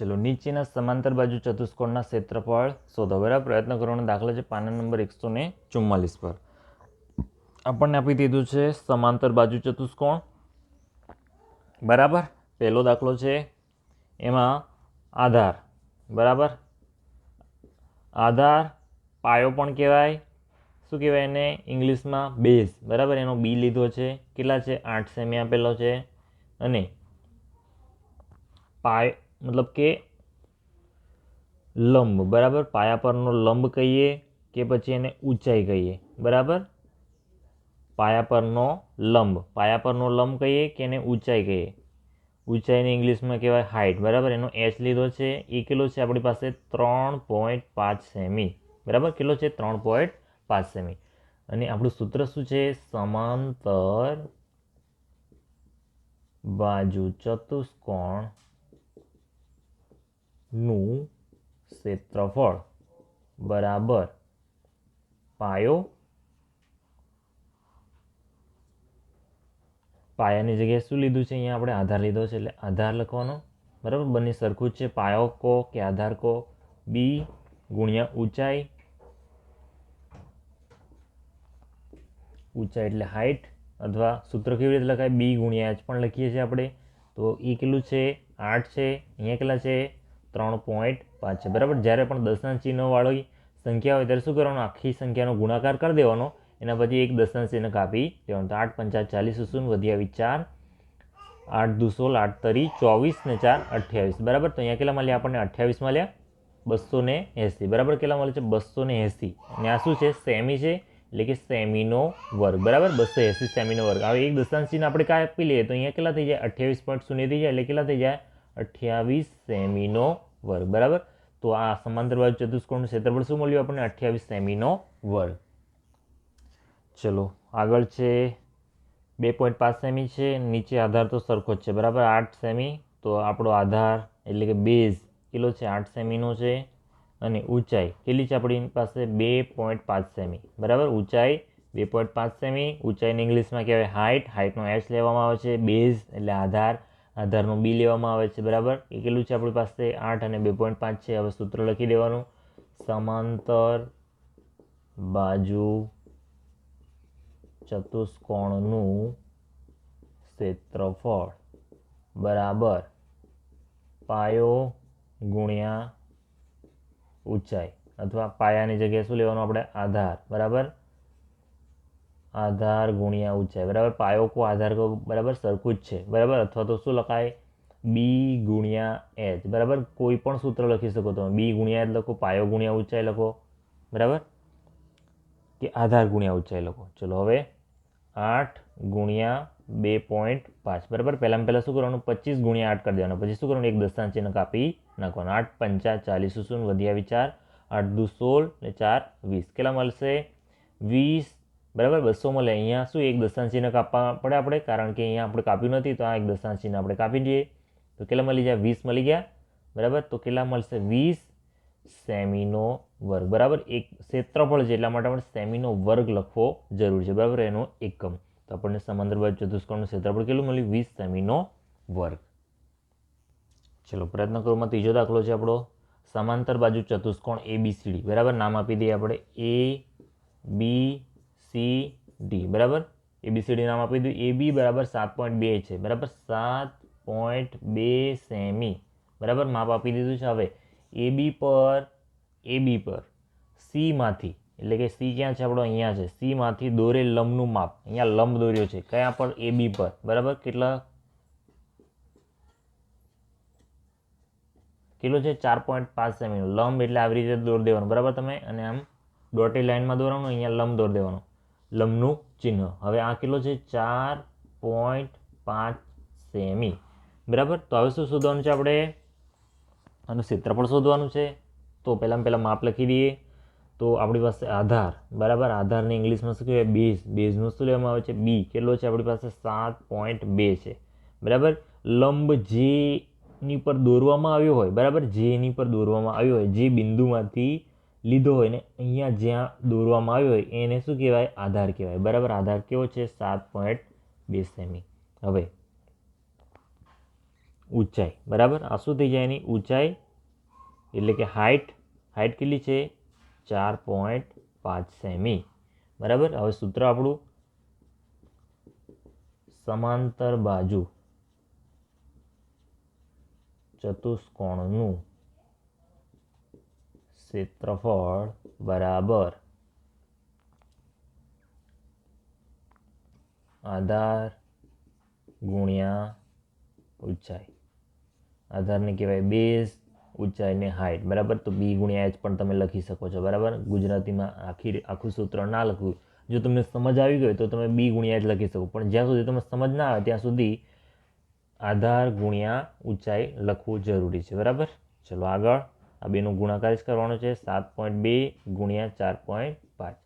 ચલો નીચેના સમાંતર બાજુ ચતુષ્કોણના ક્ષેત્રફળ શોધો બરાબર પ્રયત્ન કરવાનો દાખલો છે પાના નંબર એકસો ને ચુમ્માલીસ પર. આપણને આપી દીધું છે સમાંતર બાજુ ચતુષ્કોણ. બરાબર? પહેલો દાખલો છે એમાં આધાર. બરાબર? આધાર પાયો પણ કહેવાય. શું કહેવાય એને? ઇંગ્લિશમાં બેઝ. બરાબર? એનો બી લીધો છે. કેટલા છે? આઠ સેમી આપેલો છે. અને પાય મતલબ કે લંબ, બરાબર? પાયા પરનો લંબ કહીએ કે પછી એને ઊંચાઈ કહીએ, બરાબર? પાયા પરનો લંબ, પાયા પરનો લંબ કહીએ કે એને ઊંચાઈ કહીએ. ઊંચાઈને ઇંગ્લિશમાં કહેવાય હાઇટ બરાબર? એનો એચ લીધો છે, એ કેટલો છે? આપણી પાસે ત્રણ પોઈન્ટ પાંચ સેમી, બરાબર? કેટલો છે? ત્રણ પોઈન્ટ પાંચ સેમી. અને આપણું સૂત્ર શું છે? સમાંતર બાજુ ચતુષ્કોણ નું ક્ષેત્રફળ બરાબર પાયો પાયાની જગ્યાએ શું લીધું છે? અહીંયા આપણે આધાર લીધો છે એટલે આધાર લખવાનો. બરાબર? બંને સરખું જ છે. પાયો કો કે આધાર કો? બી ગુણ્યા ઊંચાઈ. ઊંચાઈ એટલે હાઇટ અથવા સૂત્ર કેવી રીતે લખાય? બી ગુણ્યા એચ પણ લખીએ છીએ આપણે. તો એ કેટલું છે? આઠ છે. અહીંયા કેટલા છે? ત્રણ પોઈન્ટ પાંચ છે. બરાબર? જ્યારે પણ દશાંશ ચિહ્નવાળી સંખ્યા હોય ત્યારે શું કરવાનું? આખી સંખ્યાનો ગુણાકાર કરી દેવાનો. એના પછી એક દશાંશ ચિહ્ન કાપી દેવાનું. તો આઠ પંચા ચાલીસ શૂન્ય વધ્યા વિચાર આઠ દુ સોળ, આઠ તરી, ચોવીસ ને ચાર, અઠ્યાવીસ. બરાબર? તો અહીંયા કેટલા મળ્યા? આપણને અઠ્યાવીસ મળ્યા. બસો ને એંસી. બરાબર? કેટલા મળે છે? બસો ને એંસી. અને આ શું છે? સેમી છે. એટલે કે સેમીનો વર્ગ. બરાબર? બસો એંસી સેમીનો વર્ગ. હવે એક દશાંશ ચિહ્ન આપણે કાપી લઈએ તો અહીંયા કેટલા થઈ જાય? અઠ્યાવીસ પોઈન્ટ શૂન્ય થઈ જાય. એટલે કેટલા થઈ જાય? અઠ્યાવીસ સેમીનો વર્ગ, બરાબર? તો આ સમાંતર બાજુ ચતુષ્કોણનું ક્ષેત્રફળ શું મળ્યું આપણને? અઠ્યાવીસ સેમીનો વર્ગ. ચલો, આગળ છે, બે પોઈન્ટ પાંચ સેમી છે, નીચે આધાર તો સરખો જ છે, બરાબર? આઠ સેમી, તો આપણો આધાર એટલે કે બેઝ કેટલો છે? આઠ સેમીનો છે. અને ઊંચાઈ કેટલી છે આપણી પાસે? બે પોઈન્ટ પાંચ સેમી, બરાબર? ઊંચાઈ બે પોઈન્ટ પાંચ સેમી, ઊંચાઈને ઇંગ્લિશમાં કહેવાય હાઇટ હાઇટનો એચ લેવામાં આવે છે, બેઝ એટલે આધાર. આધારનો બી લેવામાં આવે છે, બરાબર? એ કેટલું છે આપણી પાસે આઠ અને બે પોઈન્ટ પાંચ છે. હવે સૂત્ર લખી દેવાનું. સમાંતર બાજુ ચતુષ્કોણનું ક્ષેત્રફળ બરાબર પાયો ગુણ્યા ઊંચાઈ. અથવા પાયાની જગ્યાએ શું લેવાનું? આપણે આધાર, બરાબર? આધાર ગુણ્યા ઊંચાઈ બરાબર? પાયો કો આધાર કો બરાબર સરખું જ છે. બરાબર? અથવા તો શું લખાય? બી ગુણ્યા એચ બરાબર? કોઈ પણ સૂત્ર લખી શકો તમે. બી ગુણ્યા એચ લખો, પાયો ગુણ્યા ઊંચાઈ લખો. બરાબર? કે આધાર ગુણ્યા ઊંચાઈ લખો. ચલો હવે આઠ ગુણ્યા બે પોઈન્ટ પાંચ. બરાબર? પહેલાં પહેલાં શું કરવાનું? પચીસ ગુણ્યા આઠ કરી દેવાનું. પછી શું કરવાનું? એક દસ્તાન ચિહ્ન કાપી નાખવાનું. આઠ પંચા ચાલીસ શૂન્ય વધ્યા વિચાર. આઠ દુ સોળ ને ચાર વીસ. કેટલા મળશે? વીસ બરાબર? બસો મળે અહીંયા શું એક દશાંશ ચિહ્ન કાપવા પડે આપણે? કારણ કે અહીંયા આપણે કાપ્યું નથી, તો આ એક દશાંશ ચિહ્ન આપણે કાપી દઈએ. તો કેટલા મળી જાય વીસ મળી ગયા. બરાબર? તો કેટલા મળશે? વીસ સેમીનો વર્ગ. બરાબર? એક ક્ષેત્રફળ છે, એટલા માટે આપણે સેમીનો વર્ગ લખવો જરૂરી છે. બરાબર? એનો એકમ. તો આપણને સમાંતર બાજુ ચતુષ્કોણનું ક્ષેત્રફળ કેટલું મળ્યું? વીસ સેમીનો વર્ગ. ચલો, પ્રયત્ન કરવામાં ત્રીજો દાખલો છે આપણો. સમાંતર બાજુ ચતુષ્કોણ એ બી સી ડી બરાબર? નામ આપી દઈએ આપણે. એ બી સી ડી બરાબર? એ બી સી ડી નામ આપી દીધું. એ બી બરાબર સાત પોઈન્ટ બે છે. બરાબર? સાત પોઈન્ટ બે સેમી. બરાબર? માપ આપી દીધું છે હવે. એ બી પર એ બી પર. સીમાંથી એટલે કે સી ક્યાં છે? આપણો અહીંયા છે. સીમાંથી દોરે લંબનું માપ. અહીંયા લંબ દોર્યો છે. કયા પર? એ બી પર. બરાબર? કેટલા? કેટલો છે? ચાર પોઈન્ટ પાંચ સેમીનો લંબ એટલે આવી રીતે દોર દેવાનું. બરાબર તમે? અને આમ ડોટી લાઇનમાં દોરવાનું, અહીંયા લંબ દોર દેવાનું. લંબનું ચિહ્ન. હવે આ કેટલો છે? ચાર પોઈન્ટ પાંચ સેમી. બરાબર? તો હવે શું શોધવાનું છે આપણે? આનું ક્ષેત્રફળ શોધવાનું છે. તો પહેલાં પહેલાં માપ લખી દઈએ. તો આપણી પાસે આધાર. બરાબર? આધારને ઇંગ્લિશમાં શું કહેવાય? બેઝ. બેઝનું શું લેવામાં આવે છે? બી. કેટલો છે? આપણી પાસે સાત પોઈન્ટ બે છે. બરાબર? લંબ જેની પર દોરવામાં આવ્યો હોય. બરાબર? જેની પર દોરવામાં આવ્યો હોય. જે બિંદુમાંથી લીધો હોય ને, અહીંયા જ્યાં દોરવામાં આવ્યો હોય, એને શું કહેવાય? આધાર કહેવાય. બરાબર? આધાર કેવો છે? સાત પોઈન્ટ બે સેમી. હવે, ઊંચાઈ. બરાબર? આ શું થઈ જાય એની? ઊંચાઈ એટલે કે હાઇટ હાઇટ કેટલી છે? ચાર પોઈન્ટ પાંચ સેમી. બરાબર? હવે સૂત્ર આપણું સમાંતર બાજુ ચતુષ્કોણનું ક્ષેત્રફળ બરાબર. આધાર ગુણ્યા ઊંચાઈ. આધારને કહેવાય બેઝ ઊંચાઈને હાઇટ બરાબર? તો બી ગુણ્યા એચ પણ તમે લખી શકો છો. બરાબર? ગુજરાતીમાં આખી આખું સૂત્ર ના લખવું. જો તમને સમજ આવી ગઈ તો તમે બી ગુણ્યા એચ લખી શકો. પણ જ્યાં સુધી તમને સમજ ના આવે ત્યાં સુધી આધાર ગુણ્યા ઊંચાઈ લખવું જરૂરી છે. બરાબર? ચલો આગળ. આ બેનો ગુણાકાર જ કરવાનો છે, સાત પોઈન્ટ બે ગુણ્યા ચાર પોઈન્ટ પાંચ.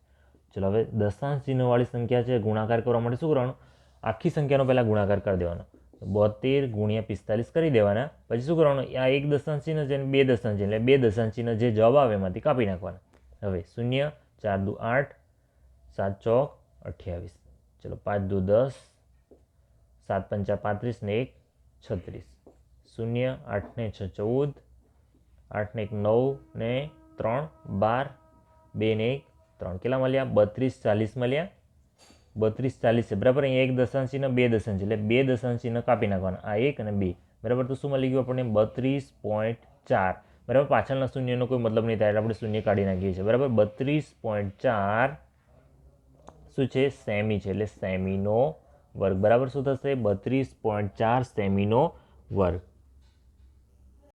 ચલો હવે દશાંશ ચિહ્નવાળી સંખ્યા છે, ગુણાકાર કરવા માટે શું કરવાનું? આખી સંખ્યાનો પહેલાં ગુણાકાર કરી દેવાનો. બોતેર ગુણ્યા પિસ્તાલીસ કરી દેવાના. પછી શું કરવાનું? આ એક દશાંશ ચિહ્ન છે અને બે દશાંશ એટલે બે દશાંશ ચિહ્ન જે જવાબ આવે એમાંથી કાપી નાખવાના. હવે શૂન્ય, ચાર દુ આઠ, સાત ચોક, અઠ્યાવીસ. ચલો પાંચ દુ દસ, સાત પંચા પાંત્રીસ ને એક, છત્રીસ. શૂન્ય, આઠ ને છ ચૌદ આઠ ને એક, નવ ને ત્રણ, બાર, બે ને એક, ત્રણ કેટલા મળ્યા? બત્રીસ ચાલીસ મળ્યા. બત્રીસ ચાલીસ છે. બરાબર? અહીંયા એક દશાંશ બે દશાંશ એટલે બે દશાંશ કાપી નાખવાના. આ એક અને બે. બરાબર? તો શું મળી ગયું આપણને? બત્રીસ પોઈન્ટ ચાર. બરાબર? પાછળના શૂન્યનો કોઈ મતલબ નહીં થાય એટલે આપણે શૂન્ય કાઢી નાખીએ છીએ. બરાબર? બત્રીસ પોઈન્ટ ચાર શું છે? સેમી છે. એટલે સેમીનો વર્ગ. બરાબર? શું થશે? બત્રીસ પોઈન્ટ ચાર સેમીનો વર્ગ.